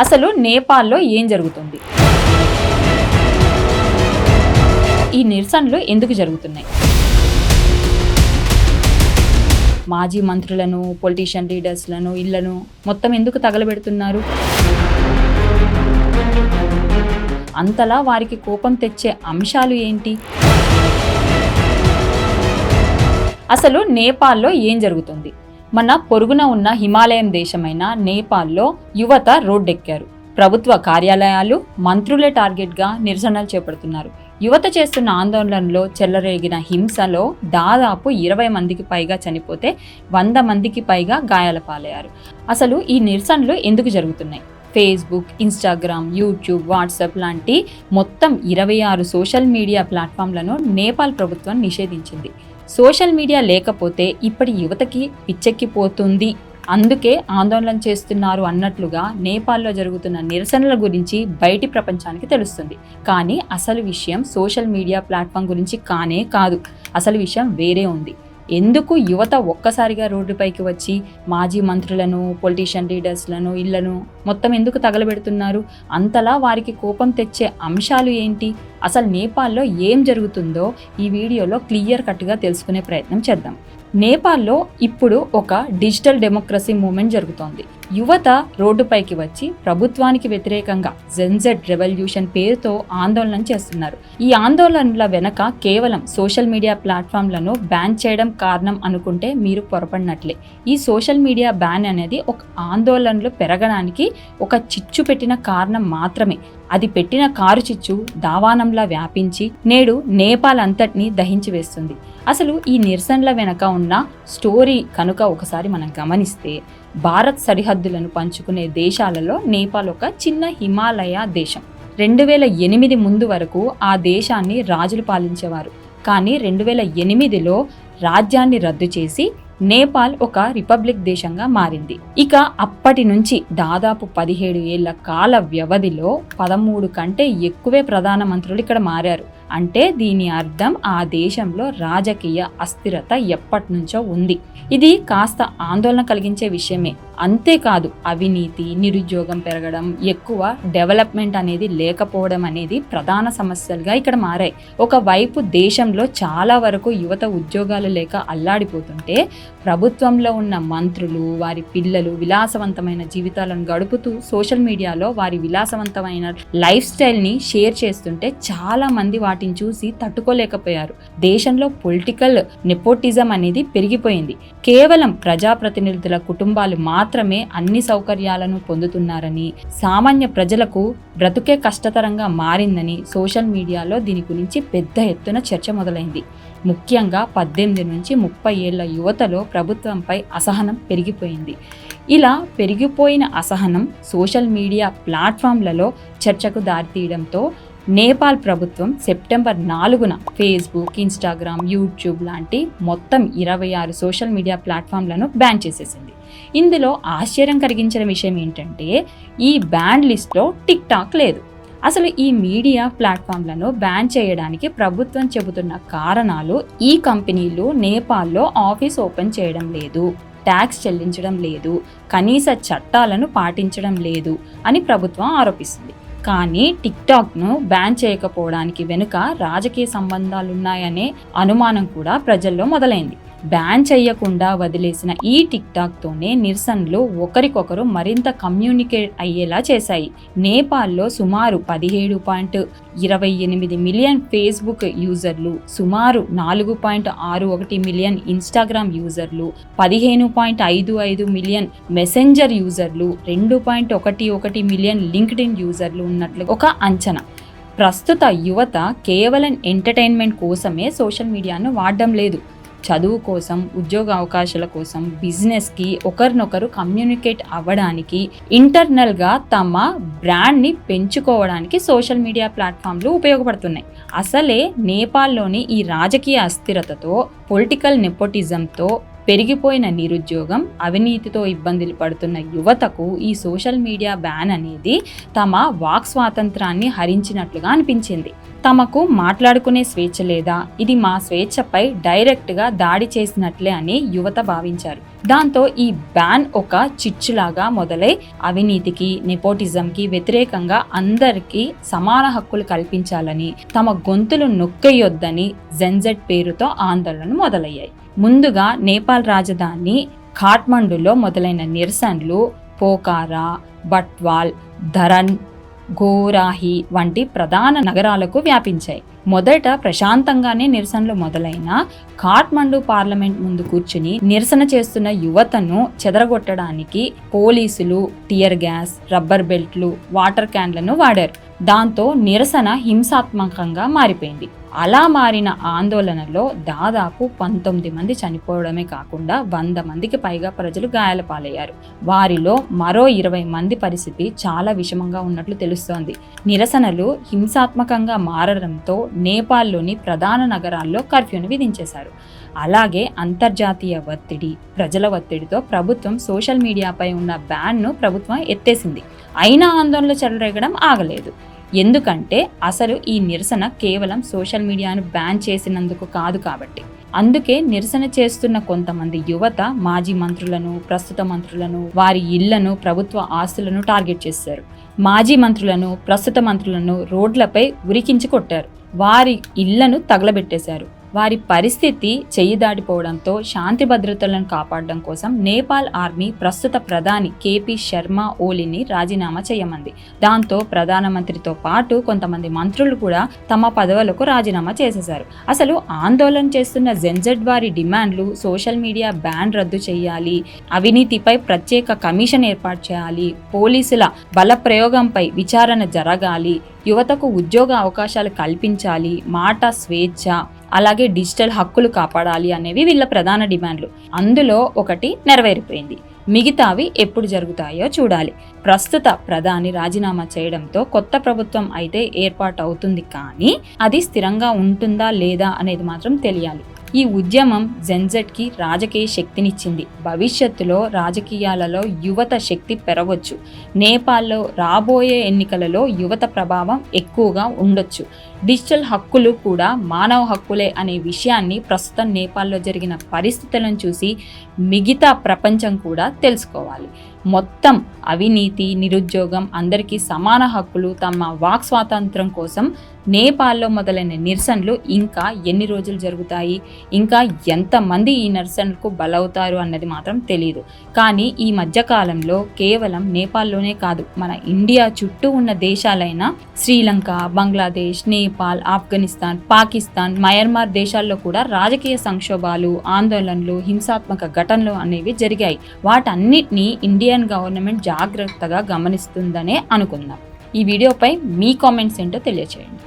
అసలు నేపాల్లో ఏం జరుగుతుంది? ఈ నిరసనలు ఎందుకు జరుగుతున్నాయి? మాజీ మంత్రులను పొలిటీషియన్ లీడర్స్లను ఇళ్ళను మొత్తం ఎందుకు తగలబెడుతున్నారు? అంతలా వారికి కోపం తెచ్చే అంశాలు ఏంటి? అసలు నేపాల్లో ఏం జరుగుతుంది? మన పొరుగున ఉన్న హిమాలయం దేశమైన నేపాల్లో యువత రోడ్డెక్కారు. ప్రభుత్వ కార్యాలయాలు మంత్రులే టార్గెట్గా నిరసనలు చేపడుతున్నారు. యువత చేస్తున్న ఆందోళనలో చెల్లరేగిన హింసలో దాదాపు ఇరవై మందికి పైగా చనిపోతే వంద మందికి పైగా గాయాల పాలయ్యారు. అసలు ఈ నిరసనలు ఎందుకు జరుగుతున్నాయి? ఫేస్బుక్ ఇన్స్టాగ్రామ్ యూట్యూబ్ వాట్సాప్ లాంటి మొత్తం ఇరవై ఆరు సోషల్ మీడియా ప్లాట్ఫామ్లను నేపాల్ ప్రభుత్వం నిషేధించింది. సోషల్ మీడియా లేకపోతే ఇప్పటి యువతకి పిచ్చెక్కిపోతుంది. అందుకే ఆందోళన చేస్తున్నారు అన్నట్లుగా నేపాల్లో జరుగుతున్న నిరసనల గురించి బయటి ప్రపంచానికి తెలుస్తుంది. కానీ అసలు విషయం సోషల్ మీడియా ప్లాట్ఫామ్ గురించి కానే కాదు. అసలు విషయం వేరే ఉంది. ఎందుకు యువత ఒక్కసారిగా రోడ్డుపైకి వచ్చి మాజీ మంత్రులను పొలిటీషియన్ లీడర్స్లను ఇళ్ళను మొత్తం ఎందుకు తగలబెడుతున్నారు? అంతలా వారికి కోపం తెచ్చే అంశాలు ఏంటి? అసలు నేపాల్లో ఏం జరుగుతుందో ఈ వీడియోలో క్లియర్ కట్గా తెలుసుకునే ప్రయత్నం చేద్దాం. నేపాల్లో ఇప్పుడు ఒక డిజిటల్ డెమోక్రసీ మూమెంట్ జరుగుతోంది. యువత రోడ్డుపైకి వచ్చి ప్రభుత్వానికి వ్యతిరేకంగా జెన్జెడ్ రెవల్యూషన్ పేరుతో ఆందోళన చేస్తున్నారు. ఈ ఆందోళనల వెనక కేవలం సోషల్ మీడియా ప్లాట్ఫామ్లను బ్యాన్ చేయడం కారణం అనుకుంటే మీరు పొరపడినట్లే. ఈ సోషల్ మీడియా బ్యాన్ అనేది ఒక ఆందోళనలు పెరగడానికి ఒక చిచ్చు పెట్టిన కారణం మాత్రమే. అది పెట్టిన కారు చిచ్చు దావానంలా వ్యాపించి నేడు నేపాల్ అంతటిని దహించి వేస్తుంది. అసలు ఈ నిరసనల వెనక ఉన్న స్టోరీ కనుక ఒకసారి మనం గమనిస్తే భారత్ సరిహద్దులను పంచుకునే దేశాలలో నేపాల్ ఒక చిన్న హిమాలయ దేశం. రెండు వేల ఎనిమిది ముందు వరకు ఆ దేశాన్ని రాజులు పాలించేవారు. కానీ రెండు వేల ఎనిమిదిలో రాజ్యాన్ని రద్దు చేసి నేపాల్ ఒక రిపబ్లిక్ దేశంగా మారింది. ఇక అప్పటి నుంచి దాదాపు పదిహేడు ఏళ్ళ కాల వ్యవధిలో పదమూడు కంటే ఎక్కువే ప్రధానమంత్రులు ఇక్కడ మారారు. అంటే దీని అర్థం ఆ దేశంలో రాజకీయ అస్థిరత ఎప్పటి నుంచో ఉంది. ఇది కాస్త ఆందోళన కలిగించే విషయమే. అంతేకాదు అవినీతి నిరుద్యోగం పెరగడం ఎక్కువ డెవలప్మెంట్ అనేది లేకపోవడం అనేది ప్రధాన సమస్యలుగా ఇక్కడ మారాయి. ఒకవైపు దేశంలో చాలా వరకు యువత ఉద్యోగాలు లేక అల్లాడిపోతుంటే ప్రభుత్వంలో ఉన్న మంత్రులు వారి పిల్లలు విలాసవంతమైన జీవితాలను గడుపుతూ సోషల్ మీడియాలో వారి విలాసవంతమైన లైఫ్ స్టైల్ని షేర్ చేస్తుంటే చాలా మంది వాటిని చూసి తట్టుకోలేకపోయారు. దేశంలో పొలిటికల్ నెపోటిజం అనేది పెరిగిపోయింది. కేవలం ప్రజాప్రతినిధుల కుటుంబాలు మాత్రమే అన్ని సౌకర్యాలను పొందుతున్నారని సామాన్య ప్రజలకు బ్రతుకే కష్టతరంగా మారిందని సోషల్ మీడియాలో దీని గురించి పెద్ద ఎత్తున చర్చ మొదలైంది. ముఖ్యంగా పద్దెనిమిది నుంచి ముప్పై ఏళ్ళ యువతలో ప్రభుత్వంపై అసహనం పెరిగిపోయింది. ఇలా పెరిగిపోయిన అసహనం సోషల్ మీడియా ప్లాట్ఫామ్లలో చర్చకు దారితీయడంతో నేపాల్ ప్రభుత్వం సెప్టెంబర్ నాలుగున ఫేస్బుక్ ఇన్స్టాగ్రామ్ యూట్యూబ్ లాంటి మొత్తం ఇరవై ఆరు సోషల్ మీడియా ప్లాట్ఫామ్లను బ్యాన్ చేసేసింది. ఇందులో ఆశ్చర్యం కలిగించిన విషయం ఏంటంటే ఈ బ్యాన్ లిస్ట్లో టిక్ టాక్ లేదు. అసలు ఈ మీడియా ప్లాట్ఫామ్లను బ్యాన్ చేయడానికి ప్రభుత్వం చెబుతున్న కారణాలు ఈ కంపెనీలు నేపాల్లో ఆఫీస్ ఓపెన్ చేయడం లేదు ట్యాక్స్ చెల్లించడం లేదు కనీస చట్టాలను పాటించడం లేదు అని ప్రభుత్వం ఆరోపిస్తుంది. కానీ టిక్టాక్ను బ్యాన్ చేయకపోవడానికి వెనుక రాజకీయ సంబంధాలున్నాయనే అనుమానం కూడా ప్రజల్లో మొదలైంది. బ్యాన్ చేయకుండా వదిలేసిన ఈ టిక్ టాక్తోనే నిరసనలు ఒకరికొకరు మరింత కమ్యూనికేట్ అయ్యేలా చేశాయి. నేపాల్లో సుమారు పదిహేడు పాయింట్ ఇరవై ఎనిమిది మిలియన్ ఫేస్బుక్ యూజర్లు సుమారు నాలుగు పాయింట్ ఆరు ఒకటి మిలియన్ ఇన్స్టాగ్రామ్ యూజర్లు పదిహేను పాయింట్ ఐదు ఐదు మిలియన్ మెసెంజర్ యూజర్లు రెండు పాయింట్ ఒకటి ఒకటి మిలియన్ లింక్డ్ ఇన్ యూజర్లు ఉన్నట్లు ఒక అంచనా. ప్రస్తుత యువత కేవలం ఎంటర్టైన్మెంట్ కోసమే సోషల్ మీడియాను వాడడం లేదు. చదువు కోసం ఉద్యోగ అవకాశాల కోసం బిజినెస్కి ఒకరినొకరు కమ్యూనికేట్ అవ్వడానికి ఇంటర్నల్గా తమ బ్రాండ్ని పెంచుకోవడానికి సోషల్ మీడియా ప్లాట్ఫామ్లు ఉపయోగపడుతున్నాయి. అసలే నేపాల్లోని ఈ రాజకీయ అస్థిరతతో పొలిటికల్ నెపోటిజంతో పెరిగిపోయిన నిరుద్యోగం అవినీతితో ఇబ్బందులు పడుతున్న యువతకు ఈ సోషల్ మీడియా బ్యాన్ అనేది తమ వాక్ స్వాతంత్రాన్ని హరించినట్లుగా అనిపించింది. తమకు మాట్లాడుకునే స్వేచ్ఛ లేదా ఇది మా స్వేచ్ఛపై డైరెక్ట్గా దాడి చేసినట్లే అని యువత భావించారు. దాంతో ఈ బ్యాన్ ఒక చిచ్చులాగా మొదలై అవినీతికి నెపోటిజంకి వ్యతిరేకంగా అందరికీ సమాన హక్కులు కల్పించాలని తమ గొంతులు నొక్కేయొద్దని జెన్జెట్ పేరుతో ఆందోళన మొదలయ్యాయి. ముందుగా నేపాల్ రాజధాని ఖాట్మండులో మొదలైన నిరసనలు పోకారా బట్వాల్ ధరన్ గోరాహి వంటి ప్రధాన నగరాలకు వ్యాపించాయి. మొదట ప్రశాంతంగానే నిరసనలు మొదలైన ఖాట్మండు పార్లమెంట్ ముందు కూర్చుని నిరసన చేస్తున్న యువతను చెదరగొట్టడానికి పోలీసులు టియర్ గ్యాస్ రబ్బర్ బెల్ట్లు వాటర్ క్యాన్లను వాడారు. దాంతో నిరసన హింసాత్మకంగా మారిపోయింది. అలా మారిన ఆందోళనలో దాదాపు పంతొమ్మిది మంది చనిపోవడమే కాకుండా వంద మందికి పైగా ప్రజలు గాయాల పాలయ్యారు వారిలో మరో ఇరవై మంది పరిస్థితి చాలా విషమంగా ఉన్నట్లు తెలుస్తోంది. నిరసనలు హింసాత్మకంగా మారడంతో నేపాల్లోని ప్రధాన నగరాల్లో కర్ఫ్యూను విధించేశారు. అలాగే అంతర్జాతీయ ఒత్తిడి ప్రజల ఒత్తిడితో ప్రభుత్వం సోషల్ మీడియాపై ఉన్న బ్యాన్ను ప్రభుత్వం ఎత్తేసింది. అయినా ఆందోళనలు చెలరేగడం ఆగలేదు. ఎందుకంటే అసలు ఈ నిరసన కేవలం సోషల్ మీడియాను బ్యాన్ చేసినందుకు కాదు కాబట్టి. అందుకే నిరసన చేస్తున్న కొంతమంది యువత మాజీ మంత్రులను ప్రస్తుత మంత్రులను వారి ఇళ్ళను ప్రభుత్వ ఆస్తులను టార్గెట్ చేశారు మాజీ మంత్రులను ప్రస్తుత మంత్రులను రోడ్లపై ఉరికించి కొట్టారు. వారి ఇళ్ళను తగలబెట్టేశారు. వారి పరిస్థితి చెయ్యి దాటిపోవడంతో శాంతి భద్రతలను కాపాడడం కోసం నేపాల్ ఆర్మీ ప్రస్తుత ప్రధాని కేపీ శర్మ ఓలిని రాజీనామా చేయమంది. దాంతో ప్రధానమంత్రితో పాటు కొంతమంది మంత్రులు కూడా తమ పదవులకు రాజీనామా చేసేశారు. అసలు ఆందోళన చేస్తున్న జెన్జెడ్ వారి డిమాండ్లు సోషల్ మీడియా బ్యాన్ రద్దు చేయాలి అవినీతిపై ప్రత్యేక కమిషన్ ఏర్పాటు చేయాలి పోలీసుల బల ప్రయోగంపై విచారణ జరగాలి యువతకు ఉద్యోగ అవకాశాలు కల్పించాలి మాట స్వేచ్ఛ అలాగే డిజిటల్ హక్కులు కాపాడాలి అనేవి వీళ్ళ ప్రధాన డిమాండ్లు. అందులో ఒకటి నెరవేరిపోయింది. మిగతావి ఎప్పుడు జరుగుతాయో చూడాలి. ప్రస్తుత ప్రధాని రాజీనామా చేయడంతో కొత్త ప్రభుత్వం అయితే ఏర్పాటు అవుతుంది కానీ అది స్థిరంగా ఉంటుందా లేదా అనేది మాత్రం తెలియాలి. ఈ ఉద్యమం జెన్జెట్కి రాజకీయ శక్తినిచ్చింది. భవిష్యత్తులో రాజకీయాలలో యువత శక్తి పెరగవచ్చు నేపాల్లో రాబోయే ఎన్నికలలో యువత ప్రభావం ఎక్కువగా ఉండొచ్చు. డిజిటల్ హక్కులు కూడా మానవ హక్కులే అనే విషయాన్ని ప్రస్తుతం నేపాల్లో జరిగిన పరిస్థితులను చూసి మిగతా ప్రపంచం కూడా తెలుసుకోవాలి. మొత్తం అవినీతి నిరుద్యోగం అందరికీ సమాన హక్కులు తమ వాక్ స్వాతంత్రం కోసం నేపాల్లో మొదలైన నిరసనలు ఇంకా ఎన్ని రోజులు జరుగుతాయి? ఇంకా ఎంతమంది ఈ నిరసనలకు బలవుతారు అన్నది మాత్రం తెలియదు కానీ ఈ మధ్యకాలంలో కేవలం నేపాల్లోనే కాదు మన ఇండియా చుట్టూ ఉన్న దేశాలైన శ్రీలంక బంగ్లాదేశ్ నేపాల్ ఆఫ్ఘనిస్తాన్ పాకిస్తాన్ మయన్మార్ దేశాల్లో కూడా రాజకీయ సంక్షోభాలు ఆందోళనలు హింసాత్మక ఘటనలు అనేవి జరిగాయి. వాటన్నిటినీ ఇండియన్ గవర్నమెంట్ జాగ్రత్తగా గమనిస్తుందనే అనుకుందాం. ఈ వీడియోపై మీ కామెంట్స్ ఏంటో తెలియచేయండి.